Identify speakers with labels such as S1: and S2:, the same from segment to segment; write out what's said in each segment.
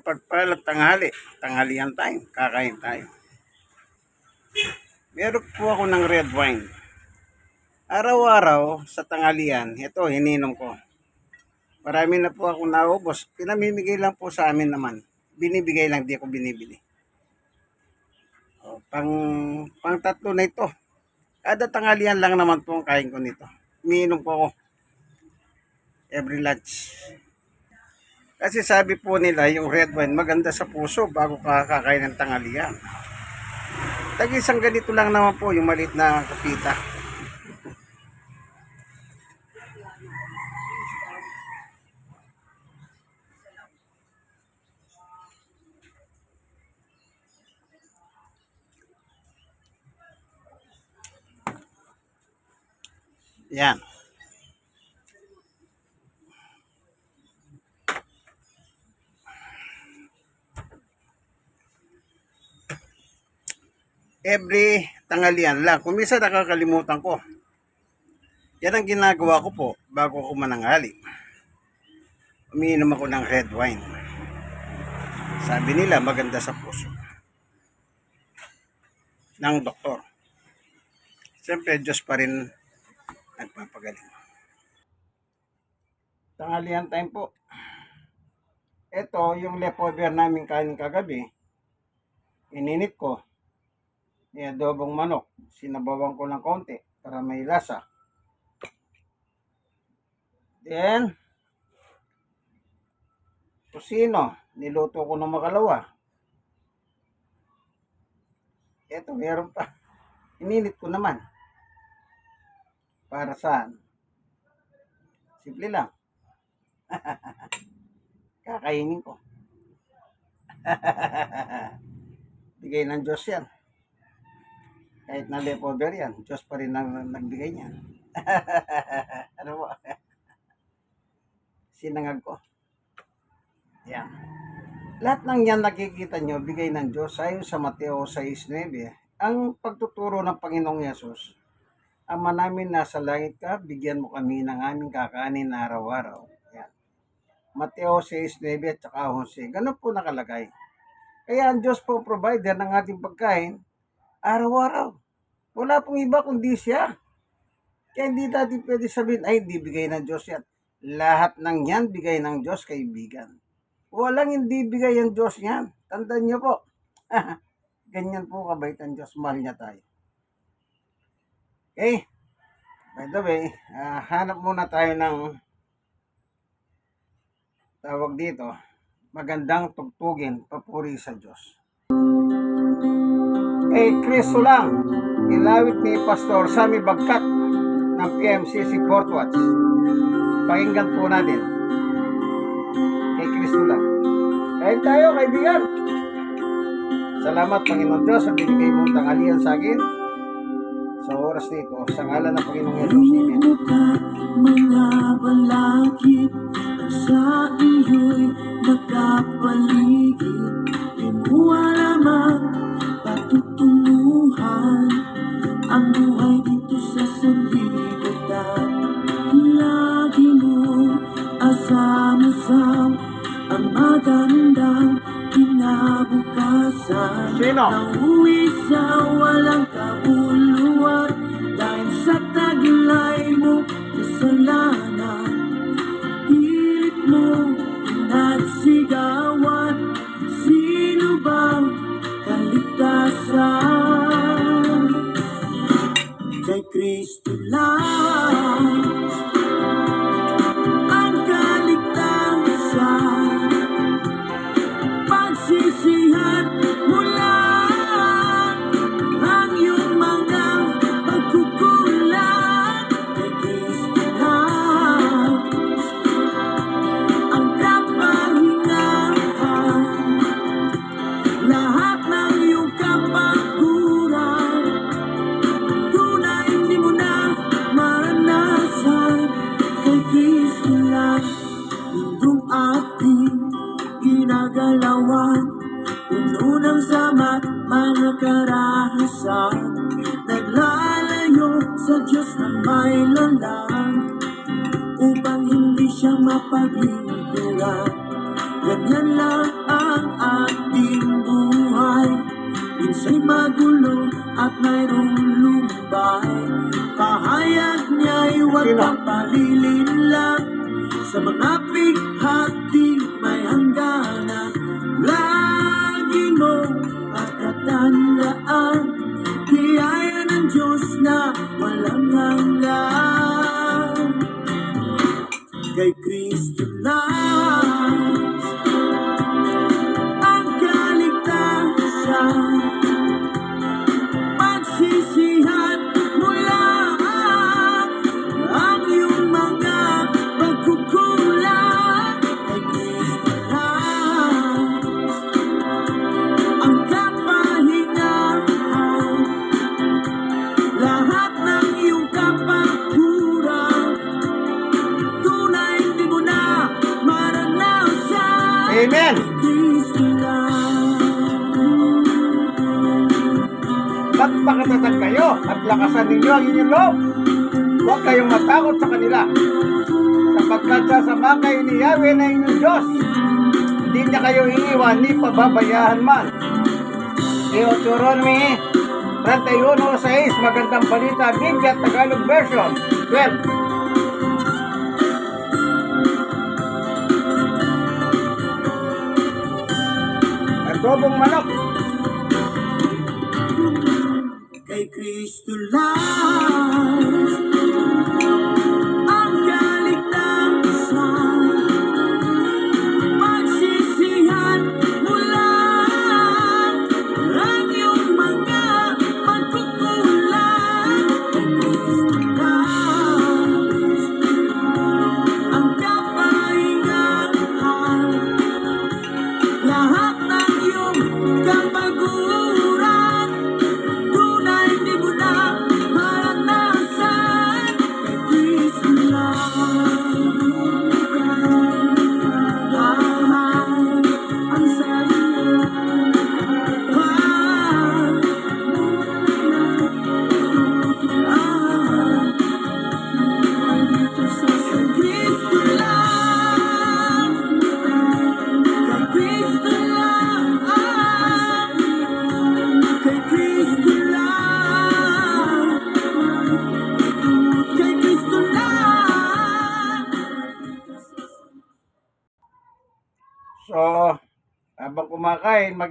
S1: Pagpalat tanghali, tanghalian time, kakain tayo. Meron po ako ng red wine. Araw-araw sa tanghalian, ito hininom ko. Marami na po ako naubos. Pinamimigay lang po sa amin naman. Binibigay lang, di ako binibili. O, pang, pang tatlo na ito. Kada tanghalian lang naman po ang kain ko nito. Umiinom po ako. Every lunch. Kasi sabi po nila, yung red wine maganda sa puso bago ka kakain ng tanghalian. Tag-isang ganito lang naman po yung maliit na kapita. Yan. Every tanghalian lang. Kung minsan nakakalimutan ko. Yan ang ginagawa ko po bago ako mananghali. Umiinom ako ng red wine. Sabi nila maganda sa puso. Ng doktor. Siyempre, Diyos pa rin nagpapagaling. Tanghalian time po. Ito, yung leftover namin kanin kagabi, ininit ko, ni adobong manok. Sinabawan ko ng konti para may lasa. Then, kusino. Niluto ko ng makalawa. Eto, meron pa. Ininit ko naman. Para saan? Simple lang. Kakainin ko. Bigay ng Diyos yan kahit na leftover yan, Diyos pa rin ang nagbigay niyan. ano po? Sinangag ko. Yan. Lahat ng yan nakikita nyo, bigay ng Diyos ayon sa Mateo 6.9. Ang pagtuturo ng Panginoong Yesus, Ama namin nasa langit ka, bigyan mo kami ng aming kakanin na araw-araw. Yan. Mateo 6.9 at saka 11. Ganun po nakalagay. Kaya ang Diyos po provider ng ating pagkain, araw-araw. Wala pong iba kundi siya. Kaya hindi natin pwede sabihin, ay, hindi bigay ng Diyos yan. Lahat ng yan, bigay ng Diyos, kaibigan. Walang hindi bigay ang Diyos yan. Tandaan niyo po. Ganyan po kabait ang Diyos. Mahal niya tayo. Okay. By the way, ah, hanap muna tayo ng tawag dito, magandang tugtugin, papuri sa Diyos. Kay Kristo lang, ilawit ni Pastor Sammy Bagkat ng PMCC Port Watch. Pakinggan po natin. Kay Kristo lang. Kahit tayo, kaibigan. Salamat, Panginoon Diyos, sa binigay mong tanghalian sa akin sa oras nito. Sa ngalan ng Panginoong Yesus. Amen.
S2: mga balakid sa iyo'y nakapaligid Di mo alamang patutunguhan Ang buhay dito sa sanlibutan Lagi mo asam-asam Ang magandang kinabukasan
S1: Sino?
S2: Nauwi sa walang kabuluhan lumbay Pahayag niya'y huwag
S1: Sino?
S2: kang palilinlang Sa mga pighati may hangganan Lagi mo pagkatandaan. Biyaya ng Diyos na walang hanggan
S1: Magpakatatag kayo at lakasan ninyo ang inyong loob. Huwag kayong matakot sa kanila. Sapagkat sasama kayo ni Yahweh na inyong Diyos. Hindi niya kayo iiwan ni pababayaan man. Deuteronomy 31.6 Magandang Balita Biblia Tagalog Version 12 Adobong manok
S2: Kay Kristo lang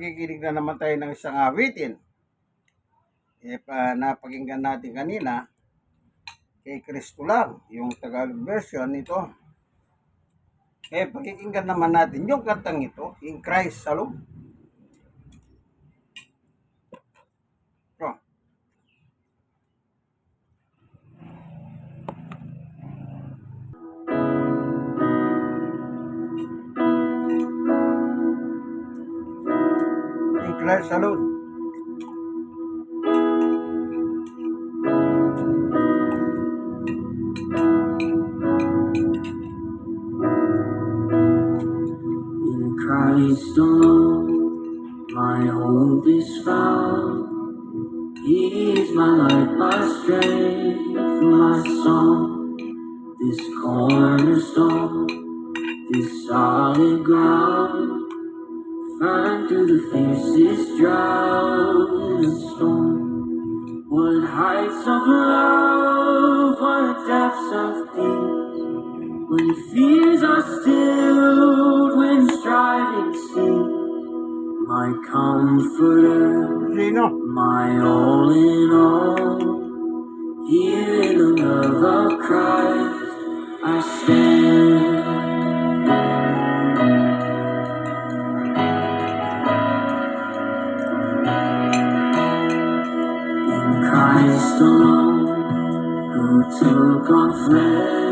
S1: magiginig na naman tayo ng isang awitin. E, pa, napakinggan natin kanina, kay Kristo lang, yung Tagalog version nito. Eh, pakikinggan naman natin yung kantang ito, in Christ alone. Christ alone.
S2: In Christ alone, my hope is found. He is my light, my strength, my song. This cornerstone, this solid ground, firm through the fiercest drought and storm. What heights of love, what depths of peace. When fears are stilled, when striving cease, my comforter, my all in all, here in the love of Christ, I stand. to
S3: conflict.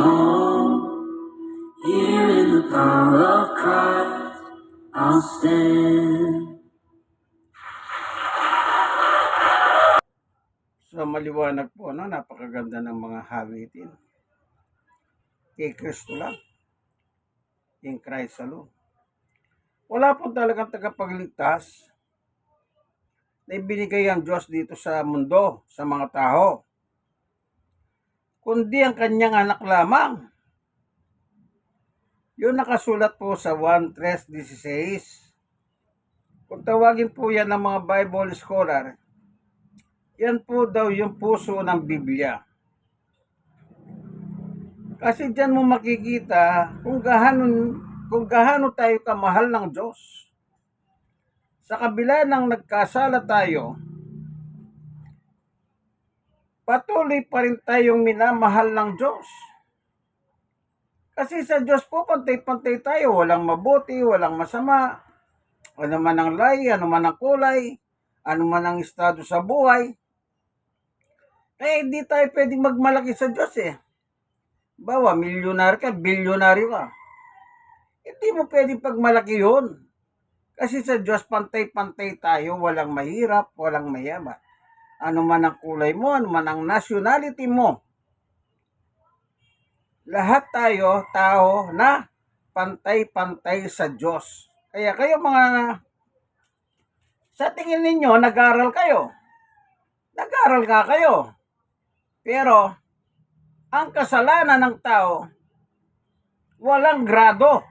S3: Home. Here in the power of Christ, I'll stand.
S1: So maliwanag po, no? napakaganda ng mga hawitin. Kay Kristo lang. In Christ alone. Wala po talagang tagapagligtas na ibinigay ang Diyos dito sa mundo, sa mga tao. Kundi ang kanyang anak lamang. Yun nakasulat po sa 1.3.16. Kung tawagin po yan ng mga Bible scholar, yan po daw yung puso ng Biblia. Kasi diyan mo makikita kung gaano kung gaano tayo kamahal ng Diyos. Sa kabila ng nagkasala tayo, patuloy pa rin tayong minamahal ng Diyos. Kasi sa Diyos po, pantay-pantay tayo. Walang mabuti, walang masama. Ano man ang lahi, ano man ang kulay, ano man ang estado sa buhay. Kaya hindi tayo pwedeng magmalaki sa Diyos eh. Bawa, milyonaryo ka, bilyonaryo ka. Hindi mo pwedeng pagmalaki yun. Kasi sa Diyos, pantay-pantay tayo, walang mahirap, walang mayaman. Ano man ang kulay mo, ano man ang nationality mo. Lahat tayo, tao na pantay-pantay sa Diyos. Kaya kayo mga, sa tingin ninyo, nag-aral kayo. Nag-aral ka kayo. Pero, ang kasalanan ng tao, walang grado.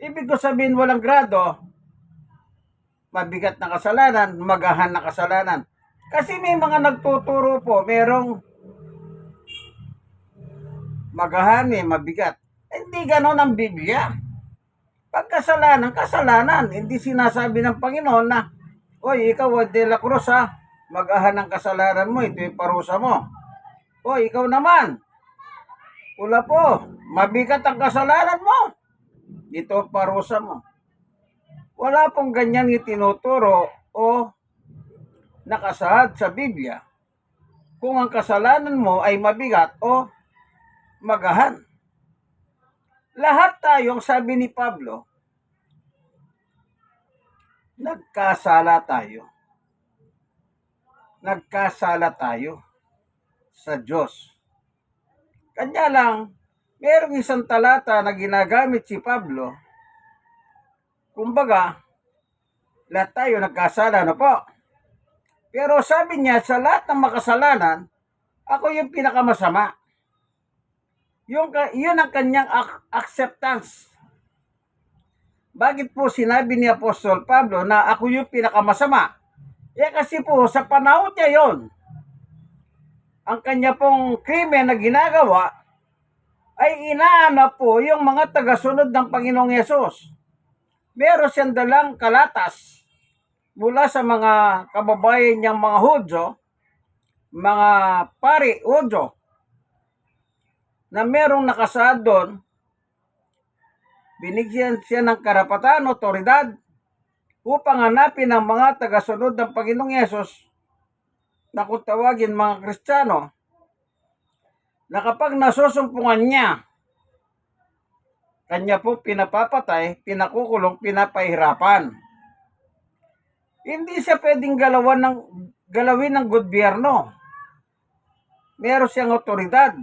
S1: Ibig ko sabihin walang grado, mabigat na kasalanan, magahan na kasalanan. Kasi may mga nagtuturo po, merong magahan eh, mabigat. Hindi ganon ang Biblia. Pag kasalanan. Hindi sinasabi ng Panginoon na, Oy, ikaw, de la Cruz ha, magahan ng kasalanan mo, ito yung parusa mo. Oy, ikaw naman, wala po, mabigat ang kasalanan mo. Ito parusa mo. Wala pong ganyan itinuturo o nakasahad sa Biblia kung ang kasalanan mo ay mabigat o magahan. Lahat tayong sabi ni Pablo, nagkasala tayo. Nagkasala tayo sa Diyos. Kanya lang, merong isang talata na ginagamit si Pablo. Kumbaga, lahat tayo nagkasala na po. Pero sabi niya, sa lahat ng makasalanan, ako yung pinakamasama. Yung, yun ang kanyang ac- acceptance. Bakit po sinabi ni Apostol Pablo na ako yung pinakamasama? Eh kasi po, sa panahon niya yon, ang kanya pong krimen na ginagawa ay inaanap po yung mga tagasunod ng Panginoong Yesus. Meron siyang dalang kalatas mula sa mga kababayan niyang mga Hudyo, mga pari Hudyo, na merong nakasaad doon, binigyan siya ng karapatan, otoridad, upang hanapin ang mga tagasunod ng Panginoong Yesus na kung tawagin mga Kristiyano na kapag nasusumpungan niya, kanya po pinapapatay, pinakukulong, pinapahirapan. Hindi siya pwedeng galawan ng, galawin ng gobyerno. Meron siyang otoridad.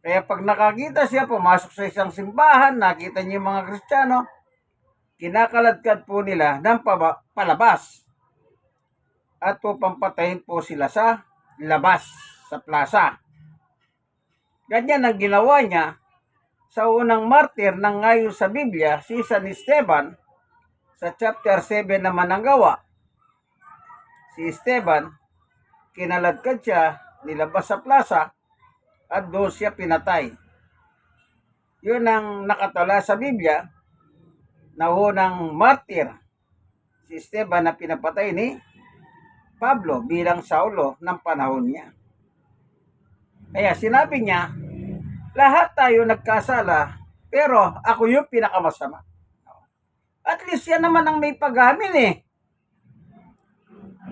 S1: Kaya pag nakakita siya, pumasok sa isang simbahan, nakita niya yung mga Kristiyano, kinakaladkad po nila ng palabas. At pupampatayin po sila sa labas, sa plaza. Ganyan ang ginawa niya sa unang martir ng ngayon sa Biblia, si San Esteban, sa chapter 7 naman ang gawa. Si Esteban, kinaladkad siya, nilabas sa plaza, at doon siya pinatay. Yun ang nakatala sa Biblia na unang martir, si Esteban na pinapatay ni Pablo bilang Saulo ng panahon niya. Kaya sinabi niya, lahat tayo nagkasala, pero ako yung pinakamasama. At least yan naman ang may paghamin eh.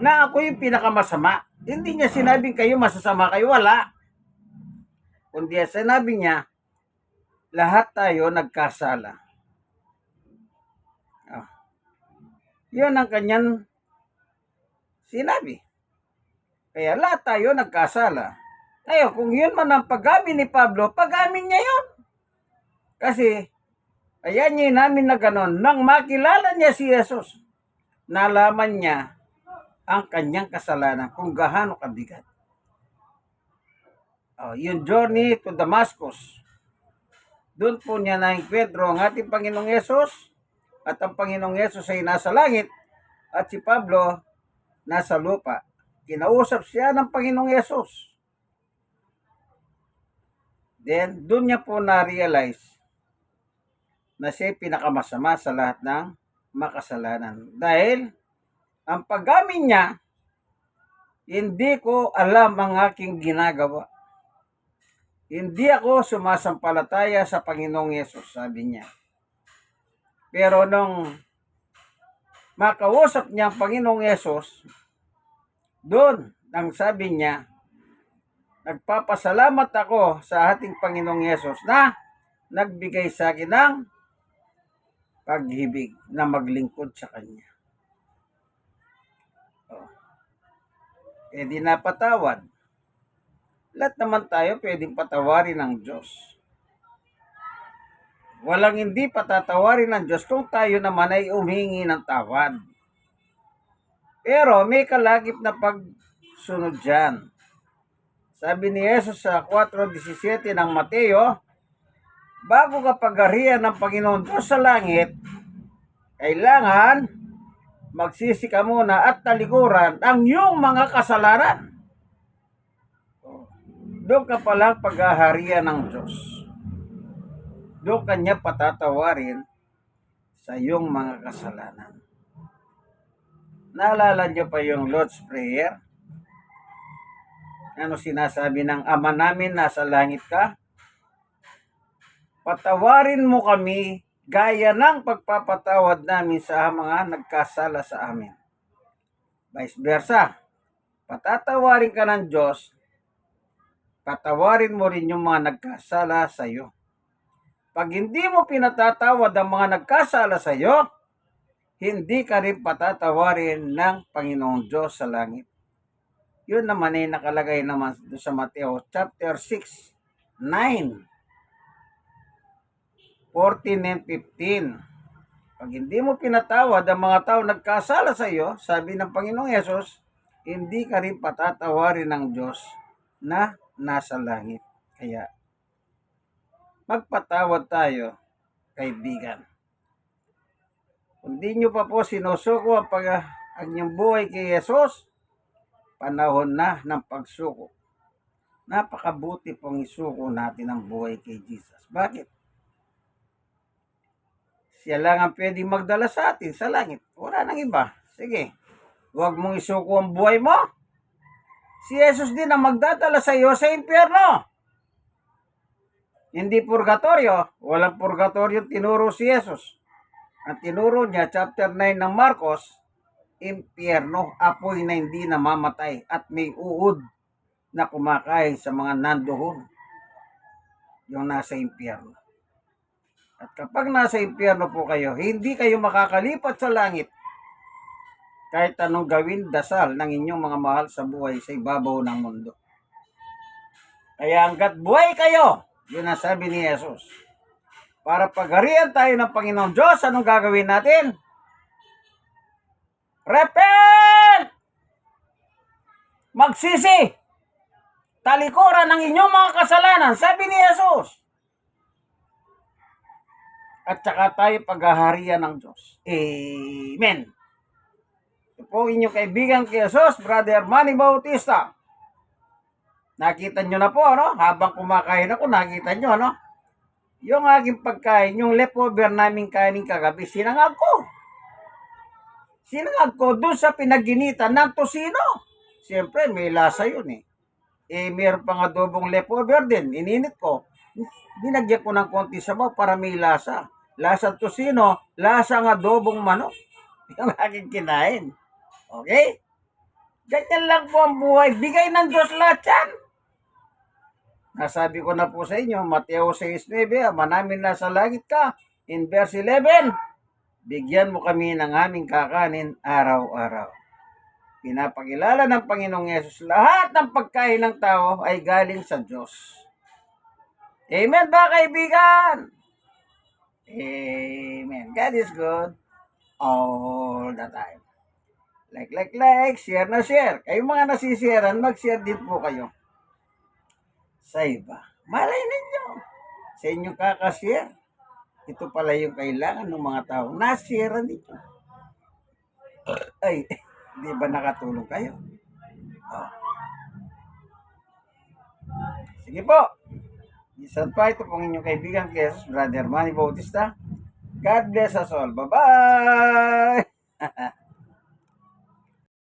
S1: Na ako yung pinakamasama. Hindi niya sinabing kayo masasama kayo, wala. Kundi sinabi niya, lahat tayo nagkasala. Ah. Yun ang kanyang sinabi. Kaya lahat tayo nagkasala. Ngayon, kung yun man ang pag-amin ni Pablo, pag-amin niya yun. Kasi, ayan niya namin na ganon. Nang makilala niya si Jesus, nalaman niya ang kanyang kasalanan kung gaano kabigat. Oh, yung journey to Damascus, doon po niya na Pedro ang ating Panginoong Yesus at ang Panginoong Yesus ay nasa langit at si Pablo nasa lupa. Kinausap siya ng Panginoong Yesus. Then, doon niya po na-realize na siya pinakamasama sa lahat ng makasalanan. Dahil, ang paggamin niya, hindi ko alam ang aking ginagawa. Hindi ako sumasampalataya sa Panginoong Yesus, sabi niya. Pero nung makausap niya ang Panginoong Yesus, doon, ang sabi niya, nagpapasalamat ako sa ating Panginoong Yesus na nagbigay sa akin ng paghibig na maglingkod sa Kanya. Oh. Eh di napatawad. Lahat naman tayo pwedeng patawarin ng Diyos. Walang hindi patatawarin ng Diyos kung tayo naman ay umingi ng tawad. Pero may kalagip na pagsunod dyan. Sabi ni Jesus sa 4.17 ng Mateo, bago ka pagharian ng Panginoon Diyos sa langit, kailangan magsisi ka muna at talikuran ang iyong mga kasalanan. Doon ka palang paghaharian ng Diyos. Doon kanya patatawarin sa iyong mga kasalanan. Naalala niyo pa yung Lord's Prayer? Ano sinasabi ng Ama namin nasa langit ka? Patawarin mo kami gaya ng pagpapatawad namin sa mga nagkasala sa amin. Vice versa. Patatawarin ka ng Diyos, patawarin mo rin yung mga nagkasala sa iyo. Pag hindi mo pinatatawad ang mga nagkasala sa iyo, hindi ka rin patatawarin ng Panginoong Diyos sa langit. Yun naman ay nakalagay naman sa Mateo chapter 6, 9, 14 and 15. Pag hindi mo pinatawad ang mga tao nagkasala sa iyo, sabi ng Panginoong Yesus, hindi ka rin patatawarin ng Diyos na nasa langit. Kaya, magpatawad tayo, kaibigan. Kung di nyo pa po sinusuko ang pag ang inyong buhay kay Jesus, panahon na ng pagsuko. Napakabuti pong isuko natin ang buhay kay Jesus. Bakit? Siya lang ang pwedeng magdala sa atin sa langit. Wala nang iba. Sige, huwag mong isuko ang buhay mo. Si Jesus din ang magdadala sa iyo sa impyerno. Hindi purgatorio. Walang purgatorio tinuro si Jesus. Ang tinuro niya, chapter 9 ng Marcos, impyerno, apoy na hindi namamatay at may uod na kumakain sa mga nandoon. Yung nasa impyerno. At kapag nasa impyerno po kayo, hindi kayo makakalipat sa langit kahit anong gawin dasal ng inyong mga mahal sa buhay sa ibabaw ng mundo. Kaya hanggat buhay kayo, yun ang sabi ni Jesus. Para pagharian tayo ng Panginoong Diyos, anong gagawin natin? Repent! Magsisi! Talikuran ng inyong mga kasalanan, sabi ni Jesus. At saka tayo paghaharian ng Diyos. Amen. Ito po inyong kaibigan kay Jesus, Brother Manny Bautista. Nakita nyo na po, ano? Habang kumakain ako, nakita nyo, ano? Yung aking pagkain, yung leftover naming kainin kagabi, sinangag ko. Sinangag ko doon sa pinaginitan ng tosino. Siyempre, may lasa yun eh. Eh, meron pang adobong leftover din. Ininit ko. Dinagyan ko ng konti sabaw para may lasa. Lasa tosino, lasa ng adobong manok. Yung aking kinain. Okay? Ganyan lang po ang buhay. Bigay ng Diyos lahat yan. Nasabi ko na po sa inyo, Mateo 6.9, Ama namin nasa langit ka. In verse 11, bigyan mo kami ng aming kakanin araw-araw. Pinapakilala ng Panginoong Yesus, lahat ng pagkain ng tao ay galing sa Diyos. Amen ba kaibigan? Amen. God is good all the time. Like, like, like, share na share. Kayo mga nasisiran, mag-share din po kayo sa iba. Malay ninyo. Sa inyong kakashare. Ito pala yung kailangan ng mga tao. Nashare nito. Ay, di ba nakatulong kayo? Oh. Sige po. Isan pa ito pong inyong kaibigan kay Jesus, Brother Manny Bautista. God bless us all. Bye-bye!